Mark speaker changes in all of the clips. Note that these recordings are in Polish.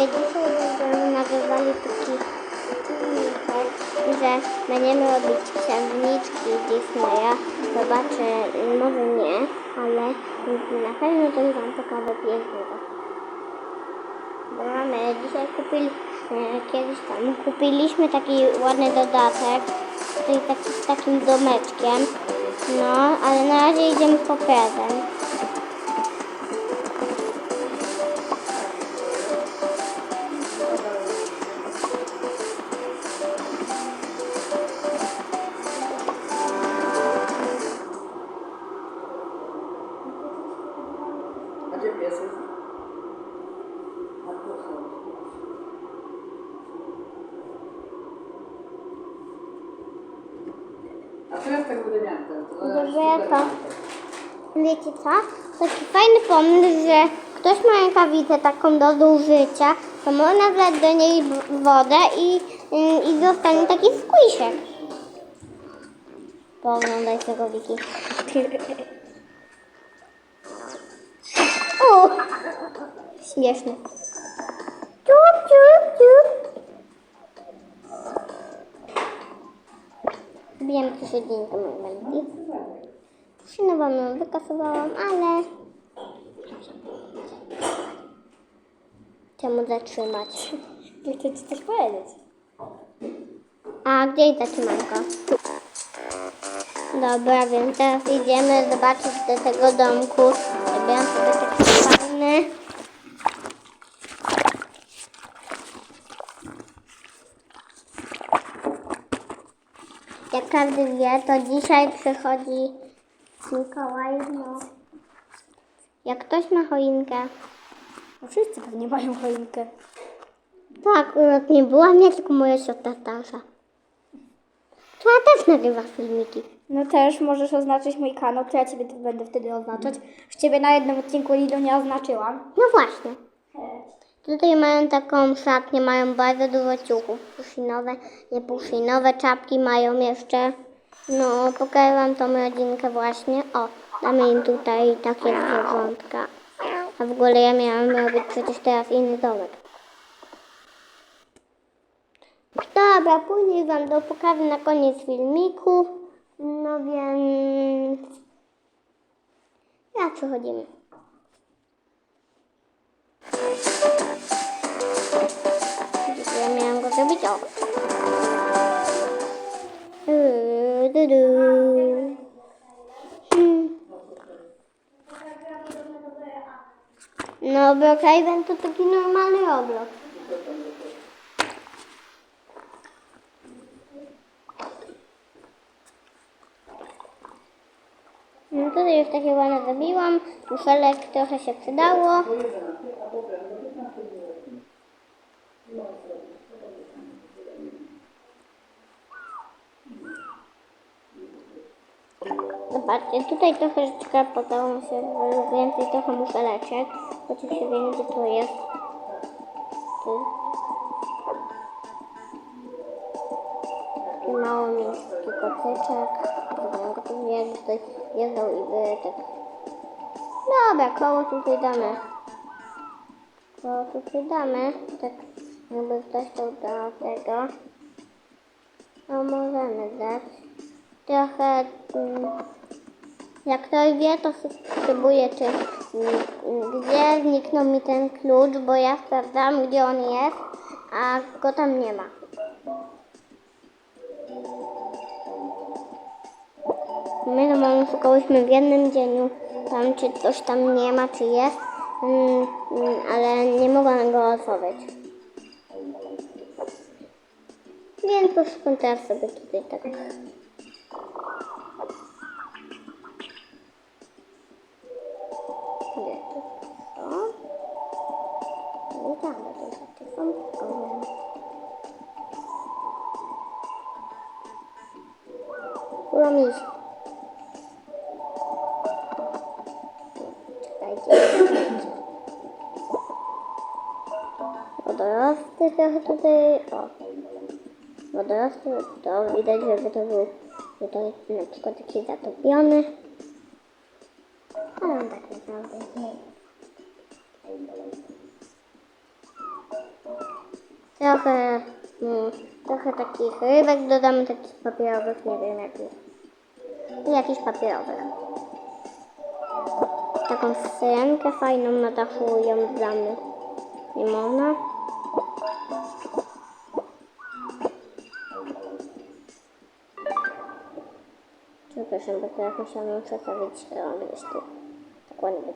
Speaker 1: Dzisiaj będziemy nagrywali taki filmik, że będziemy robić księżniczki Disneya. Zobaczę, może nie, ale na pewno coś Wam pokażę pięknego. Bo mamy, dzisiaj kupili, kiedyś tam kupiliśmy taki ładny dodatek, tutaj taki, z takim domeczkiem. No, ale na razie idziemy po prezent.
Speaker 2: Jest? A teraz tak będę miał to.
Speaker 1: Dobrze, wiecie co? Taki fajny pomysł, że ktoś ma rękawicę taką do zużycia, to można wlać do niej wodę i, i zostanie taki squishek. Pooglądaj tego Wiki. O! Śmieszny. Ciup, ciup, ciup. Zbijam tu siedzinkę mojej Melki. Szynową ją wykasowałam, ale... Czemu zatrzymać?
Speaker 3: Chcę ci coś powiedzieć.
Speaker 1: A gdzie jest zatrzymanka? Dobra, więc teraz idziemy zobaczyć do tego domku. Zrobiłam sobie taki fajny. Jak każdy wie, to dzisiaj przychodzi Mikołaj. No. Jak ktoś ma choinkę,
Speaker 3: No wszyscy pewnie mają choinkę.
Speaker 1: tak, u nas nie była mnie, tylko moja siostra starsza. To ja też nagrywa filmiki.
Speaker 3: No też możesz oznaczyć mój kanał, to ja ciebie będę wtedy oznaczać. W ciebie na jednym odcinku Lido nie oznaczyłam.
Speaker 1: No właśnie. Tutaj mają taką szatnię, mają bardzo dużo ciuchów pushinowe, nie pushinowe, czapki mają jeszcze. No, pokażę wam tą rodzinkę właśnie. O, damy im tutaj takie zwierzątka. A w ogóle ja miałam robić przecież teraz inny domek. Dobra, później wam to pokażę na koniec filmiku. No więc... Jak przechodzimy? Du. Hmm. No, Brookhaven to taki normalny Roblox. No tutaj już takie ładne zrobiłam. Muszelek trochę się przydało. Zobaczcie, tutaj trochę rzeczka pokazało mi się, więcej trochę muszeleczek. Oczywiście wiem, gdzie to jest. Tu. Taki mało miękki kotyczek. Zobaczcie, go tu wie, że tutaj jedzą i by tak. Dobra, koło tutaj damy. Koło tutaj damy. Tak, jakby ktoś chciał do tego. No możemy dać. Trochę, mm, jak ktoś wie, to spróbuję, czy gdzie zniknął mi ten klucz, bo ja sprawdzam, gdzie on jest, a go tam nie ma. My normalnie szukałyśmy w jednym dzieniu, tam czy coś tam nie ma, czy jest, mm, ale nie mogłam go otworzyć. Więc to skąd teraz sobie tutaj tak. Wodorosty trochę tutaj. O. Wodorosty, to widać, żeby to był tutaj na przykład jakiś zatopiony. Ale on tak naprawdę nie trochę, mm, trochę takich rybek dodamy, takich papierowych, nie wiem jakich. I jakichś papierowych. Taką syrenkę fajną na dachu ją damy. Nie Przepraszam, bo teraz musiałam przestawić rąk gdzieś tu. Tak ładnie.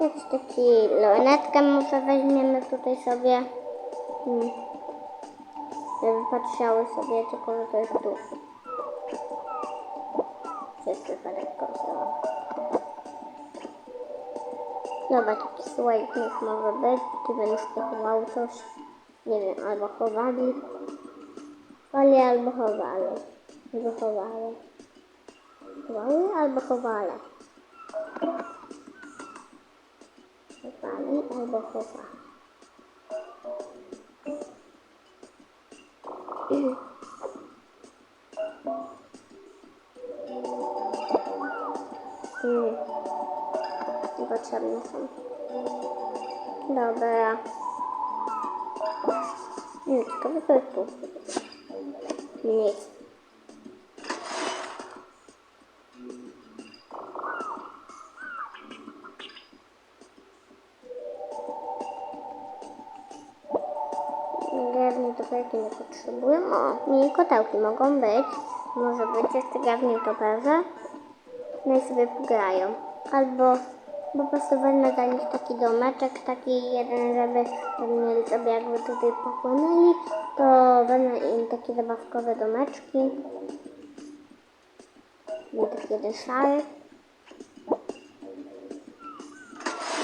Speaker 1: Jakiś taki lornetkę może weźmiemy tutaj sobie. Hmm. Żeby patrzały sobie, tylko że to jest tu. Przez przypadek końcowy. Dobra, taki słoik może być. Tu będę chował coś. Nie wiem, albo chowali. Chowali albo chowali. Albo chowali. Chowali albo chowali. Chowali albo chowali. Mm. Niepotrzebne są. Dobra. Nie, ciekawe jest tu. Nic. Drewnie to pewnie nie potrzebuję. O, mini kotełki mogą być. Może być jeszcze drewnie toperze. No i sobie pograją. Albo prostu wezmę dla nich taki domeczek, taki jeden, żeby mieli sobie jakby tutaj popłynęli, to wezmę im takie zabawkowe domeczki. I taki jeden szary.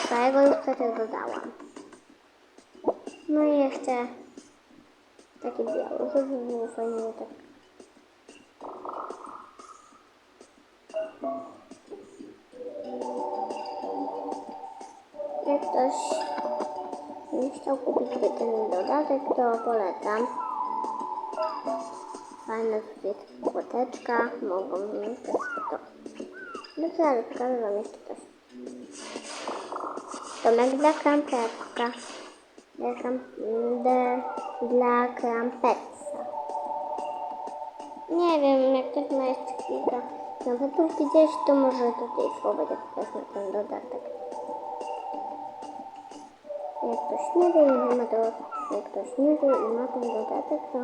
Speaker 1: Szarego już przecież dodałam. No i jeszcze taki biały, żeby było fajnie tak. Ktoś nie chciał kupić ten dodatek, to polecam. Fajna tutaj płoteczka, mogą mieć to. No to ale pokażę wam jeszcze coś. Tomek dla krampetka. Dla, kram, dla, krampetsa. Nie wiem, jak ktoś ma jeszcze kilka krampetów gdzieś, to może tutaj schować jak na ten dodatek. Jak ktoś nie wie i ma to, jak ktoś nie wie i ma ten dodatek, to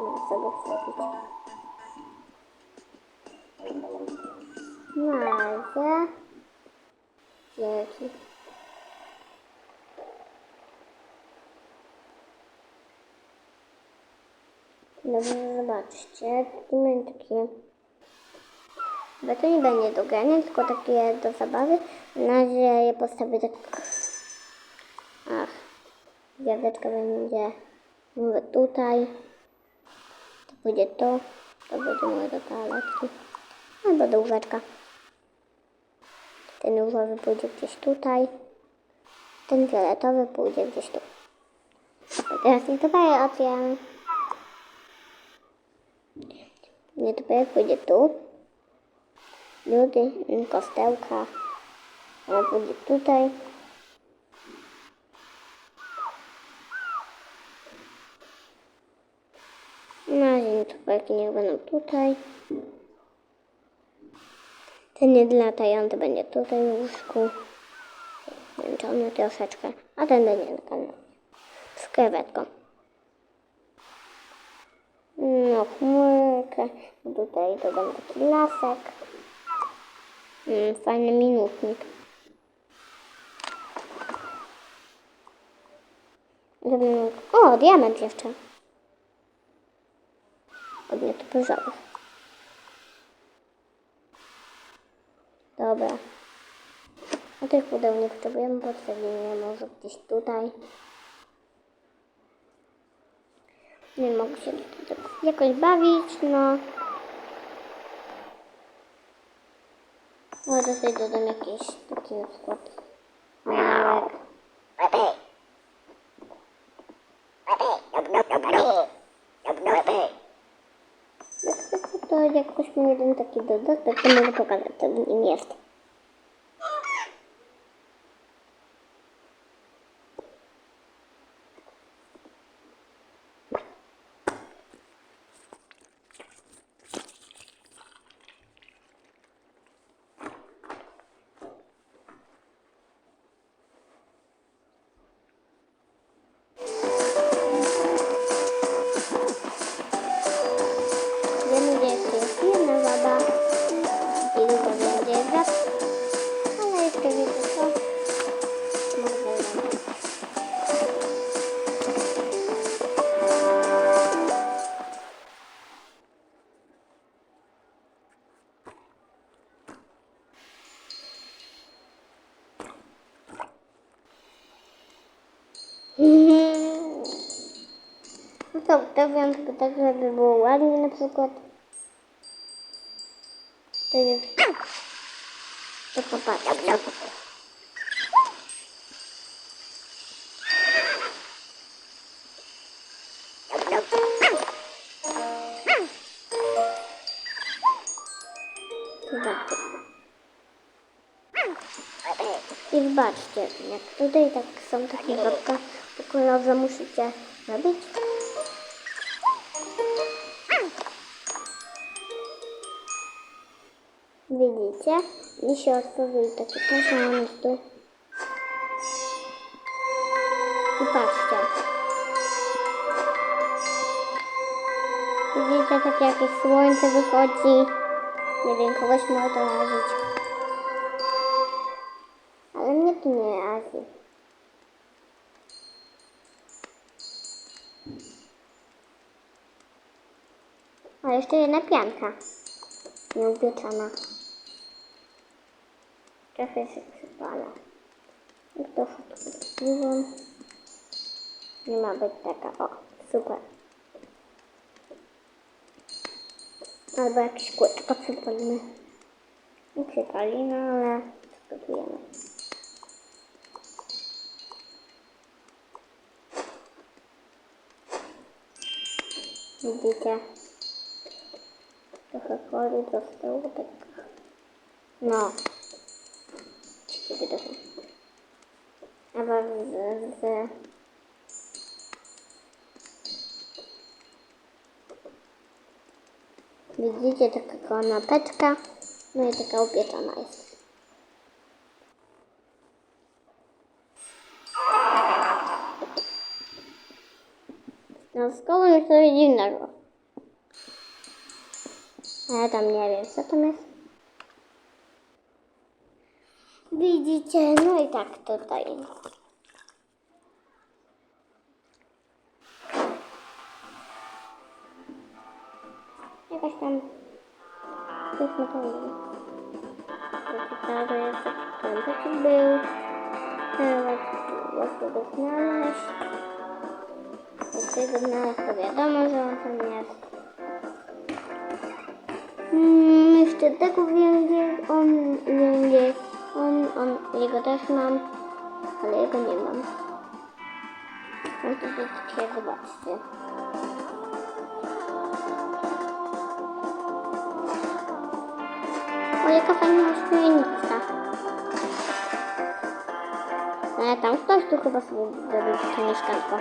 Speaker 1: może sobie wsadzić. Na razie. Wielki. Dobrze, zobaczcie. Tu mamy takie... Chyba to nie będzie do grania, tylko takie do zabawy. Na razie je postawię tak gwiazdeczka będzie mówię tutaj. To pójdzie to. To będzie mówię do toaletki. Albo do łóżeczka. Ten różowy pójdzie gdzieś tutaj. Ten fioletowy pójdzie gdzieś tu. A teraz nie to otwieram. Nie to pójdzie tu. Ludy, kostełka. Ona pójdzie tutaj. Na razie tubelki niech będą tutaj. Ten niedlatający będzie tutaj w łóżku. Zmęczony troszeczkę. A ten będzie na kanapie. Z krewetką. No, chmurkę. Tutaj dodam taki lasek. Mm, fajny minutnik. O, diament jeszcze. Różowych. Dobra. A tych pudeł nie potrzebujemy, potrzebujemy może gdzieś tutaj. Nie mogę się jakoś bawić, no. Może tutaj dodam jakieś takie przykład małek. To jakoś ma jeden taki dodatek, to mogę pokazać, co Ustawiam tylko tak, żeby było ładnie na przykład. To jest... To. Zobaczcie. I zobaczcie, jak tutaj tak są takie wapka kolorowe musicie robić. Widzicie? I się otworzyły takie kaszanki. I patrzcie. Widzicie, tak jakieś słońce wychodzi. Nie wiem, kogoś ma to razić. Ale mnie to nie razi. A jeszcze jedna pianka. Nieupieczona. Trochę się przypala. Jak to podkreśliłam. Nie ma być taka. O, super. Albo jakieś kółeczko przypalimy. Nie przypalimy, ale przygotujemy. Widzicie? Trochę koli zostało tak. No. Ciekawe trochę. A was z, z Widzicie taka kanapeczka, no i taka upieczona jest. No z kołem jest coś dziwnego. A ja tam nie wiem, co tam jest. Widzicie, no i tak tutaj. Jakaś tam... Nie wiem. To jest taki kąteczek był. Teraz łatwo go znaleźć. Jak tego znaleźć, to wiadomo, że on tam jest. Mm, jeszcze tego więcej, on więcej, on, on, jego też mam, ale jego nie mam. No to widzicie, zobaczcie. O, jaka fajna ośmiornica. Ale tam ktoś tu chyba sobie zrobił takie mieszkanko.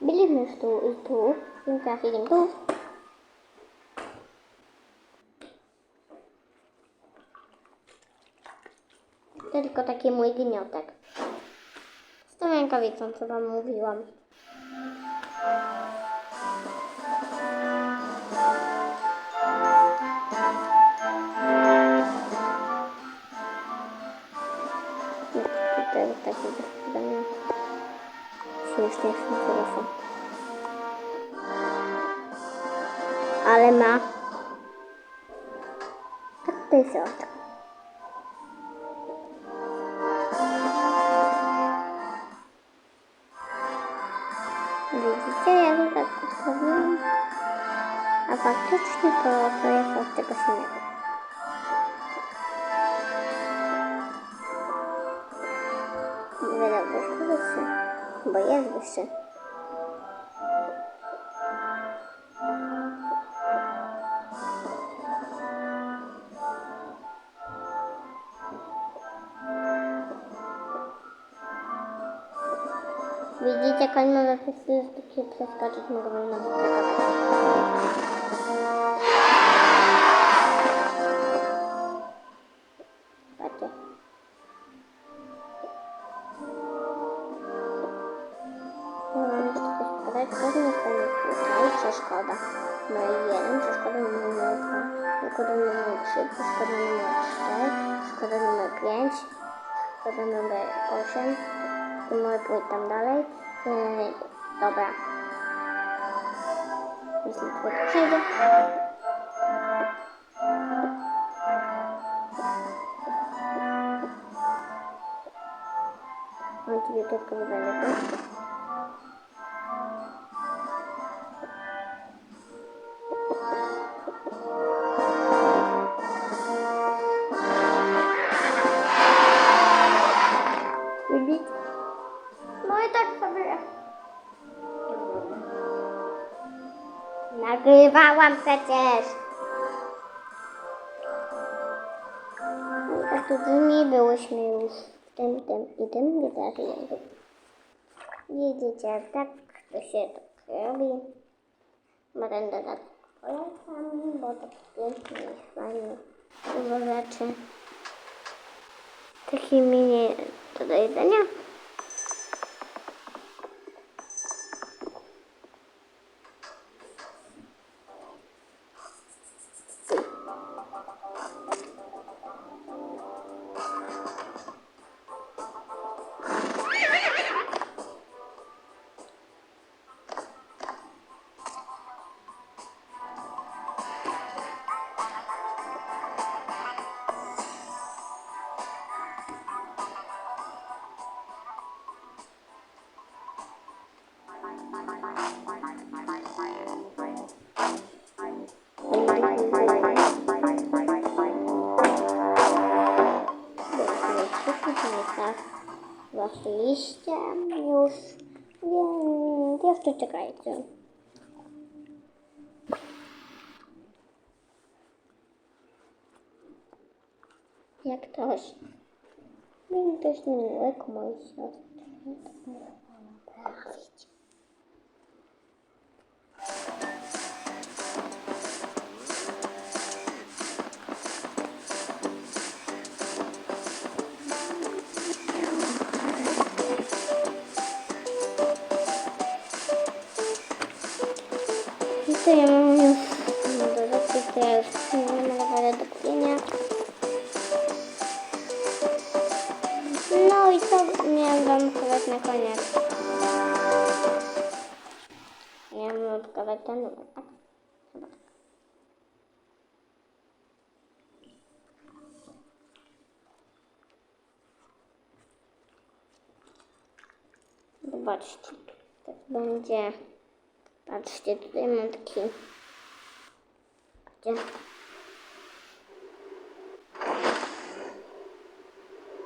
Speaker 1: Byliśmy już tu i tu, więc teraz idziemy tu. Tylko taki mój gniotek. Z tą rękawicą, co wam mówiłam. Ale ma tak tutaj środek. A faktycznie to, to jest od tego śniegu. Nie wiem, wyższy, wyższy. Bo jest wyższy. Widzicie, jak on ma zapisy, że takie przeskoczyć mogą na Patrzcie. No, mam jeszcze coś pokazać. Pewnie koniec tutaj przeszkoda. No i jeden, przeszkoda numer dwa, przeszkoda numer trzy, przeszkoda numer cztery, przeszkoda numer pięć, przeszkoda numer osiem. I może pójść tam dalej. Yy, dobra. Jeśli to przejdzie. Mam tu wielkiego wydania. Przecież. A tu nimi byłyśmy już w tym, tym i tym wydarzeniem. Widzicie, tak to się tak robi. Będę tak polecam, bo to pięknie jest fajnie. Dużo rzeczy. Takie mini do do jedzenia. Weszliście już, więc jeszcze czekajcie. Jak ktoś, jak ktoś niemiłego mojej siostry, to ja mam już do rzeczy, które już nie namalowane do kupienia. No i co miałem wam pokazać na koniec? Miałem wam pokazać ten numer, tak. Zobaczcie, tak będzie. Patrzcie, tutaj mam taki. Gdzie?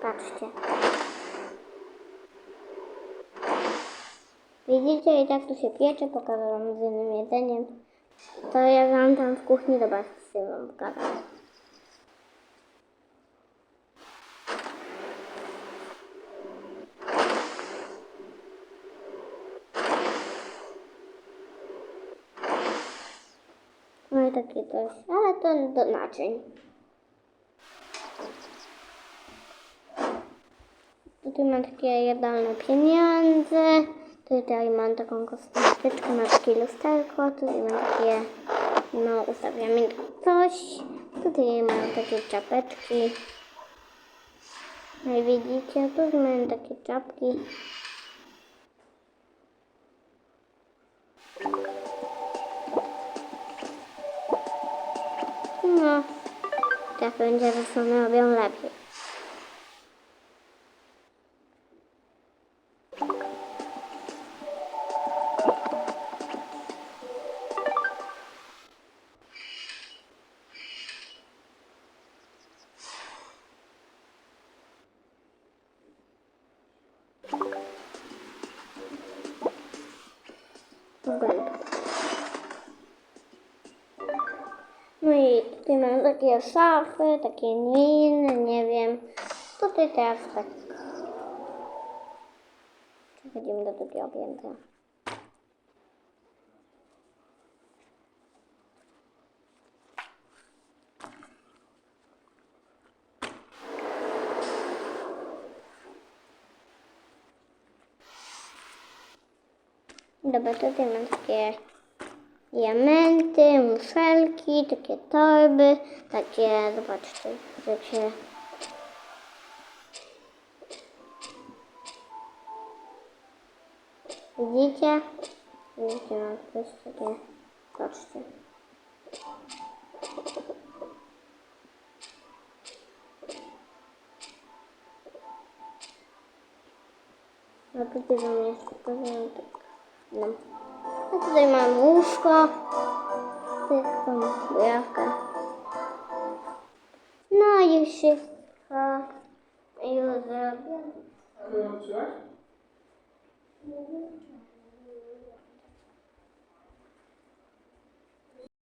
Speaker 1: Patrzcie. Widzicie, i tak tu się piecze, pokażę wam z innym jedzeniem. To ja wam tam w kuchni, zobaczcie, wam pokażę. No i takie coś, ale to do naczyń. Tutaj mam takie jadalne pieniądze. Tutaj mam taką kosmetyczkę, mam takie lusterko. Tutaj mam takie, no ustawiamy coś. Tutaj mam takie czapeczki. No i widzicie, tu mam takie czapki. No, tak będzie, że robią lepiej. Wygląda. Tutaj mam takie szafy, takie inne, nie wiem. Tutaj teraz tak. Przechodzimy do drugiego piętra. Dobra, tutaj mam takie diamenty, muszelki, takie torby, takie, zobaczcie, takie... Widzicie? Widzicie, mam też takie, patrzcie. Tutaj wam jeszcze pokazuję tak. No. Tutaj mam łóżko. Taką bujawkę. No i wszystko. Już zrobię.